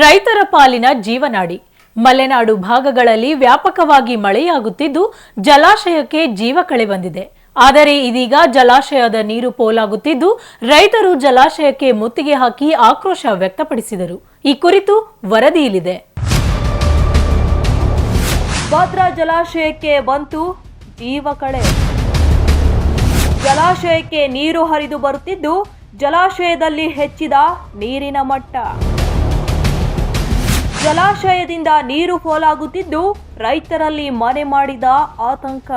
ರೈತರ ಪಾಲಿನ ಜೀವನಾಡಿ. ಮಲೆನಾಡು ಭಾಗಗಳಲ್ಲಿ ವ್ಯಾಪಕವಾಗಿ ಮಳೆಯಾಗುತ್ತಿದ್ದು, ಜಲಾಶಯಕ್ಕೆ ಜೀವ ಕಳೆ ಬಂದಿದೆ. ಆದರೆ ಇದೀಗ ಜಲಾಶಯದ ನೀರು ಪೋಲಾಗುತ್ತಿದ್ದು, ರೈತರು ಜಲಾಶಯಕ್ಕೆ ಮುತ್ತಿಗೆ ಹಾಕಿ ಆಕ್ರೋಶ ವ್ಯಕ್ತಪಡಿಸಿದರು. ಈ ಕುರಿತು ವರದಿಯಲ್ಲಿದೆ. ಭದ್ರಾ ಜಲಾಶಯಕ್ಕೆ ಬಂತು ಜೀವ ಕಳೆ. ಜಲಾಶಯಕ್ಕೆ ನೀರು ಹರಿದು ಬರುತ್ತಿದ್ದು, ಜಲಾಶಯದಲ್ಲಿ ಹೆಚ್ಚಿದ ನೀರಿನ ಮಟ್ಟ. ಜಲಾಶಯದಿಂದ ನೀರು ಪೋಲಾಗುತ್ತಿದ್ದು ರೈತರಲ್ಲಿ ಮನೆ ಮಾಡಿದ ಆತಂಕ.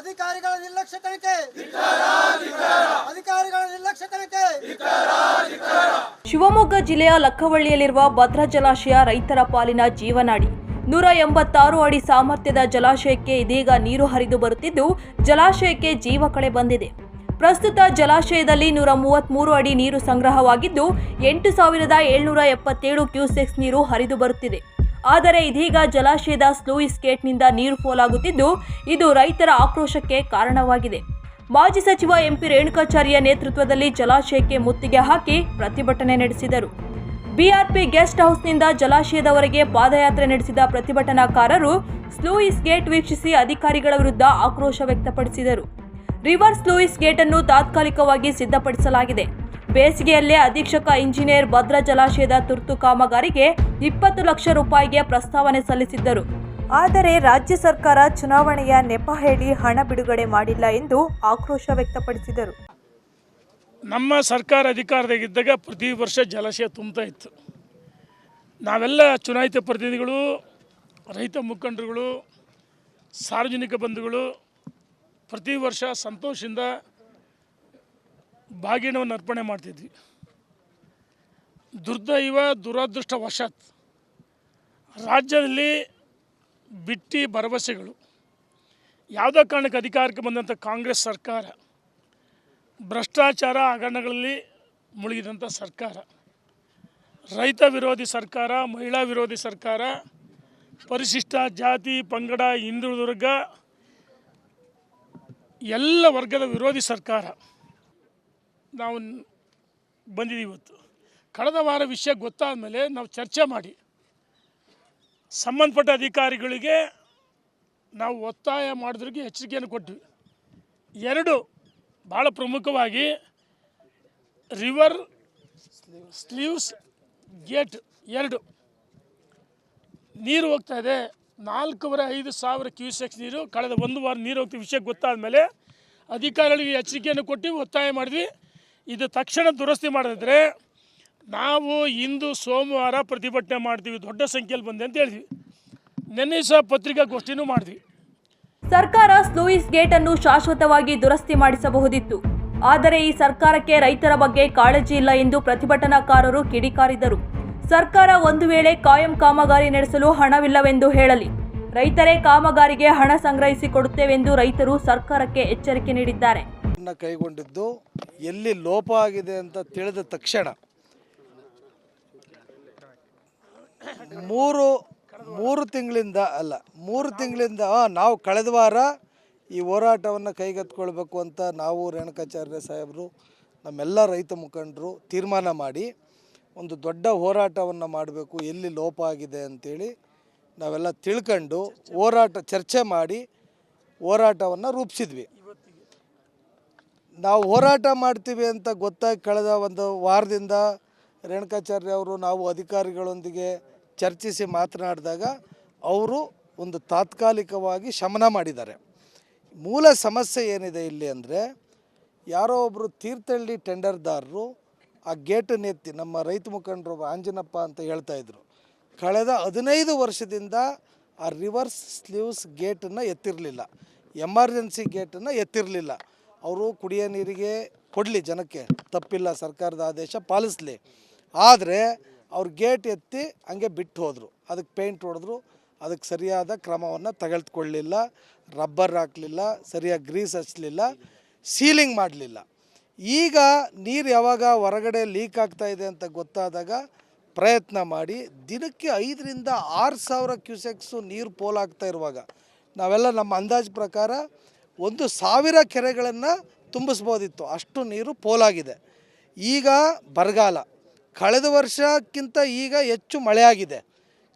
ಅಧಿಕಾರಿಗಳ ಅಧಿಕಾರಿಗಳ ಶಿವಮೊಗ್ಗ ಜಿಲ್ಲೆಯ ಲಕ್ಕವಳ್ಳಿಯಲ್ಲಿರುವ ಭದ್ರಾ ಜಲಾಶಯ ರೈತರ ಪಾಲಿನ ಜೀವನಾಡಿ. ನೂರ ಎಂಬತ್ತಾರು ಅಡಿ ಸಾಮರ್ಥ್ಯದ ಜಲಾಶಯಕ್ಕೆ ಇದೀಗ ನೀರು ಹರಿದು ಬರುತ್ತಿದ್ದು ಜಲಾಶಯಕ್ಕೆ ಜೀವ ಕಳೆ ಬಂದಿದೆ. ಪ್ರಸ್ತುತ ಜಲಾಶಯದಲ್ಲಿ ನೂರ ಮೂವತ್ತ್ಮೂರು ಅಡಿ ನೀರು ಸಂಗ್ರಹವಾಗಿದ್ದು, ಎಂಟು ಸಾವಿರದ ಏಳ್ನೂರ ಎಪ್ಪತ್ತೇಳು ಕ್ಯೂಸೆಕ್ಸ್ ನೀರು ಹರಿದು ಬರುತ್ತಿದೆ. ಆದರೆ ಇದೀಗ ಜಲಾಶಯದ ಸ್ಲೂಯಿಸ್ ಗೇಟ್ನಿಂದ ನೀರು ಪೋಲಾಗುತ್ತಿದ್ದು, ಇದು ರೈತರ ಆಕ್ರೋಶಕ್ಕೆ ಕಾರಣವಾಗಿದೆ. ಮಾಜಿ ಸಚಿವ ಎಂಪಿ ರೇಣುಕಾಚಾರ್ಯ ನೇತೃತ್ವದಲ್ಲಿ ಜಲಾಶಯಕ್ಕೆ ಮುತ್ತಿಗೆ ಹಾಕಿ ಪ್ರತಿಭಟನೆ ನಡೆಸಿದರು. ಬಿಆರ್ಪಿ ಗೆಸ್ಟ್ ಹೌಸ್ನಿಂದ ಜಲಾಶಯದವರೆಗೆ ಪಾದಯಾತ್ರೆ ನಡೆಸಿದ ಪ್ರತಿಭಟನಾಕಾರರು ಸ್ಲೂಯಿಸ್ ಗೇಟ್ ವೀಕ್ಷಿಸಿ ಅಧಿಕಾರಿಗಳ ವಿರುದ್ಧ ಆಕ್ರೋಶ ವ್ಯಕ್ತಪಡಿಸಿದರು. ರಿವರ್ಸ್ ಲೂಯಿಸ್ ಗೇಟ್ ಅನ್ನು ತಾತ್ಕಾಲಿಕವಾಗಿ ಸಿದ್ಧಪಡಿಸಲಾಗಿದೆ. ಬೇಸಿಗೆಯಲ್ಲೇ ಅಧೀಕ್ಷಕ ಇಂಜಿನಿಯರ್ ಭದ್ರಾ ಜಲಾಶಯದ ತುರ್ತು ಕಾಮಗಾರಿಗೆ ಇಪ್ಪತ್ತು ಲಕ್ಷ ರೂಪಾಯಿಗೆ ಪ್ರಸ್ತಾವನೆ ಸಲ್ಲಿಸಿದ್ದರು. ಆದರೆ ರಾಜ್ಯ ಸರ್ಕಾರ ಚುನಾವಣೆಯ ನೆಪ ಹೇಳಿ ಹಣ ಬಿಡುಗಡೆ ಮಾಡಿಲ್ಲ ಎಂದು ಆಕ್ರೋಶ ವ್ಯಕ್ತಪಡಿಸಿದರು. ನಮ್ಮ ಸರ್ಕಾರ ಅಧಿಕಾರದಾಗಿದ್ದಾಗ ಪ್ರತಿ ವರ್ಷ ಜಲಾಶಯ ತುಂಬ್ತಾ ಇತ್ತು. ನಾವೆಲ್ಲ ಚುನಾಯಿತ ಪ್ರತಿನಿಧಿಗಳು, ರೈತ ಮುಖಂಡರುಗಳು, ಸಾರ್ವಜನಿಕ ಬಂಧುಗಳು ಪ್ರತಿ ವರ್ಷ ಸಂತೋಷದಿಂದ ಬಾಗಿಣವನ್ನು ಅರ್ಪಣೆ ಮಾಡ್ತಿದ್ವಿ. ದುರ್ದೈವ, ದುರದೃಷ್ಟವಶಾತ್ ರಾಜ್ಯದಲ್ಲಿ ಬಿಟ್ಟಿ ಭರವಸೆಗಳು. ಯಾವುದೇ ಕಾರಣಕ್ಕೆ ಅಧಿಕಾರಕ್ಕೆ ಬಂದಂಥ ಕಾಂಗ್ರೆಸ್ ಸರ್ಕಾರ, ಭ್ರಷ್ಟಾಚಾರ ಹಗರಣಗಳಲ್ಲಿ ಮುಳುಗಿದಂಥ ಸರ್ಕಾರ, ರೈತ ವಿರೋಧಿ ಸರ್ಕಾರ, ಮಹಿಳಾ ವಿರೋಧಿ ಸರ್ಕಾರ, ಪರಿಶಿಷ್ಟ ಜಾತಿ, ಪಂಗಡ ಹಿಂದುಳಿದ ವರ್ಗ ಎಲ್ಲ ವರ್ಗದ ವಿರೋಧಿ ಸರ್ಕಾರ ನಾವು ಬಂದಿದ್ದೀವಿ ಇವತ್ತು. ಕಳೆದ ವಾರ ವಿಷಯ ಗೊತ್ತಾದ ಮೇಲೆ ನಾವು ಚರ್ಚೆ ಮಾಡಿ. ಸಂಬಂಧಪಟ್ಟ ಅಧಿಕಾರಿಗಳಿಗೆ ನಾವು ಒತ್ತಾಯ ಮಾಡಿದ್ರಿಗೆ ಎಚ್ಚರಿಕೆಯನ್ನು ಕೊಟ್ವಿ. ಎರಡು ಭಾಳ ಪ್ರಮುಖವಾಗಿ ರಿವರ್ ಸ್ಲೀವ್ಸ್ ಗೇಟ್ ಎರಡು. ನೀರು ಹೋಗ್ತಾ ಇದೆ. ನಾಲ್ಕೂವರೆ ಐದು ಸಾವಿರ ಕ್ಯೂಸೆಕ್ಸ್ ನೀರು ಕಳೆದ ಒಂದು ವಾರ ನೀರು ವಿಷಯ ಗೊತ್ತಾದ ಮೇಲೆ ಅಧಿಕಾರಿಗಳಿಗೆ ಎಚ್ಚರಿಕೆಯನ್ನು ಕೊಟ್ಟು ಒತ್ತಾಯ ಮಾಡಿದ್ವಿ. ಇದು ತಕ್ಷಣ ದುರಸ್ತಿ ಮಾಡಿದ್ರೆ ನಾವು ಇಂದು ಸೋಮವಾರ ಪ್ರತಿಭಟನೆ ಮಾಡ್ತೀವಿ. ದೊಡ್ಡ ಸಂಖ್ಯೆಯಲ್ಲಿ ಬಂದೆ ಅಂತ ಹೇಳಿದ್ವಿ. ನಿನ್ನೆ ಸಹ ಪತ್ರಿಕಾಗೋಷ್ಠಿನೂ ಮಾಡಿದ್ವಿ. ಸರ್ಕಾರ ಸ್ಲೂಯಿಸ್ ಗೇಟ್ ಅನ್ನು ಶಾಶ್ವತವಾಗಿ ದುರಸ್ತಿ ಮಾಡಿಸಬಹುದಿತ್ತು. ಆದರೆ ಈ ಸರ್ಕಾರಕ್ಕೆ ರೈತರ ಬಗ್ಗೆ ಕಾಳಜಿ ಇಲ್ಲ ಎಂದು ಪ್ರತಿಭಟನಾಕಾರರು ಕಿಡಿಕಾರಿದರು. ಸರ್ಕಾರ ಒಂದು ವೇಳೆ ಕಾಯಂ ಕಾಮಗಾರಿ ನಡೆಸಲು ಹಣವಿಲ್ಲವೆಂದು ಹೇಳಲಿ. ರೈತರೇ ಕಾಮಗಾರಿಗೆ ಹಣ ಸಂಗ್ರಹಿಸಿ ಕೊಡುತ್ತೇವೆಂದು ರೈತರು ಸರ್ಕಾರಕ್ಕೆ ಎಚ್ಚರಿಕೆ ನೀಡಿದ್ದಾರೆ. ಕೈಗೊಂಡಿದ್ದು ಎಲ್ಲಿ ಲೋಪ ಆಗಿದೆ ಅಂತ ತಿಳಿದ ತಕ್ಷಣ ಮೂರು ಮೂರು ತಿಂಗಳಿಂದ ಅಲ್ಲ, ಮೂರು ತಿಂಗಳಿಂದ ನಾವು ಕಳೆದ ವಾರ ಈ ಹೋರಾಟವನ್ನು ಕೈಗೆತ್ಕೊಳ್ಬೇಕು ಅಂತ ನಾವು ರೇಣುಕಾಚಾರ್ಯ ಸಾಹೇಬರು, ನಮ್ಮೆಲ್ಲ ರೈತ ಮುಖಂಡರು ತೀರ್ಮಾನ ಮಾಡಿ ಒಂದು ದೊಡ್ಡ ಹೋರಾಟವನ್ನು ಮಾಡಬೇಕು, ಎಲ್ಲಿ ಲೋಪ ಆಗಿದೆ ಅಂತೇಳಿ ನಾವೆಲ್ಲ ತಿಳ್ಕೊಂಡು ಹೋರಾಟ ಚರ್ಚೆ ಮಾಡಿ ಹೋರಾಟವನ್ನು ರೂಪಿಸಿದ್ವಿ. ನಾವು ಹೋರಾಟ ಮಾಡ್ತೀವಿ ಅಂತ ಗೊತ್ತಾಗಿ ಕಳೆದ ಒಂದು ವಾರದಿಂದ ರೇಣುಕಾಚಾರ್ಯ ಅವರು ನಾವು ಅಧಿಕಾರಿಗಳೊಂದಿಗೆ ಚರ್ಚಿಸಿ ಮಾತನಾಡಿದಾಗ ಅವರು ಒಂದು ತಾತ್ಕಾಲಿಕವಾಗಿ ಶಮನ ಮಾಡಿದ್ದಾರೆ. ಮೂಲ ಸಮಸ್ಯೆ ಏನಿದೆ ಇಲ್ಲಿ ಅಂದರೆ, ಯಾರೋ ಒಬ್ಬರು ತೀರ್ಥಹಳ್ಳಿ ಟೆಂಡರ್ದಾರರು ಆ ಗೇಟನ್ನು ಎತ್ತಿ ನಮ್ಮ ರೈತ ಮುಖಂಡರು ಆಂಜನಪ್ಪ ಅಂತ ಹೇಳ್ತಾ ಇದ್ರು. ಕಳೆದ ಹದಿನೈದು ವರ್ಷದಿಂದ ಆ ರಿವರ್ಸ್ ಸ್ಲೀವ್ಸ್ ಗೇಟನ್ನು ಎತ್ತಿರಲಿಲ್ಲ. ಎಮರ್ಜೆನ್ಸಿ ಗೇಟನ್ನು ಎತ್ತಿರಲಿಲ್ಲ. ಅವರು ಕುಡಿಯೋ ನೀರಿಗೆ ಕೊಡಲಿ ಜನಕ್ಕೆ, ತಪ್ಪಿಲ್ಲ ಸರ್ಕಾರದ ಆದೇಶ ಪಾಲಿಸಲಿ. ಆದರೆ ಅವ್ರು ಗೇಟ್ ಎತ್ತಿ ಹಂಗೆ ಬಿಟ್ಟು ಹೋದರು. ಅದಕ್ಕೆ ಪೇಂಟ್ ಹೊಡೆದ್ರು. ಅದಕ್ಕೆ ಸರಿಯಾದ ಕ್ರಮವನ್ನು ತೆಗೆದುಕೊಳ್ಳಲಿಲ್ಲ ರಬ್ಬರ್ ಹಾಕಲಿಲ್ಲ, ಸರಿಯಾಗಿ ಗ್ರೀಸ್ ಹಚ್ಚಲಿಲ್ಲ ಸೀಲಿಂಗ್ ಮಾಡಲಿಲ್ಲ. ಈಗ ನೀರು ಯಾವಾಗ ಹೊರಗಡೆ ಲೀಕ್ ಆಗ್ತಾ ಇದೆ ಅಂತ ಗೊತ್ತಾದಾಗ ಪ್ರಯತ್ನ ಮಾಡಿ ದಿನಕ್ಕೆ ಐದರಿಂದ ಆರು ಸಾವಿರ ಕ್ಯೂಸೆಕ್ಸು ನೀರು ಪೋಲಾಗ್ತಾ ಇರುವಾಗ ನಾವೆಲ್ಲ ನಮ್ಮ ಅಂದಾಜು ಪ್ರಕಾರ ಒಂದು ಸಾವಿರ ಕೆರೆಗಳನ್ನು ತುಂಬಿಸ್ಬೋದಿತ್ತು. ಅಷ್ಟು ನೀರು ಪೋಲಾಗಿದೆ ಈಗ ಬರಗಾಲ. ಕಳೆದ ವರ್ಷಕ್ಕಿಂತ ಈಗ ಹೆಚ್ಚು ಮಳೆಯಾಗಿದೆ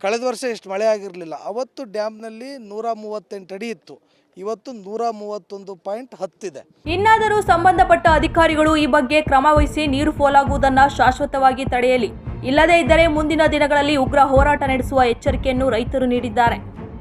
ಕಳೆದ ವರ್ಷ ಎಷ್ಟು ಮಳೆ ಆಗಿರಲಿಲ್ಲ. ಅವತ್ತು ಡ್ಯಾಮ್ನಲ್ಲಿ ನೂರ ಮೂವತ್ತೆಂಟು ಅಡಿ ಇತ್ತು. ಇವತ್ತು ನೂರ ಮೂವತ್ತೊಂದು ಪಾಯಿಂಟ್ ಹತ್ತಿದೆ ಇನ್ನಾದರೂ ಸಂಬಂಧಪಟ್ಟ ಅಧಿಕಾರಿಗಳು ಈ ಬಗ್ಗೆ ಕ್ರಮ ವಹಿಸಿ ನೀರು ಪೋಲಾಗುವುದನ್ನು ಶಾಶ್ವತವಾಗಿ ತಡೆಯಲಿ. ಇಲ್ಲದೇ ಇದ್ದರೆ ಮುಂದಿನ ದಿನಗಳಲ್ಲಿ ಉಗ್ರ ಹೋರಾಟ ನಡೆಸುವ ಎಚ್ಚರಿಕೆಯನ್ನು ರೈತರು ನೀಡಿದ್ದಾರೆ.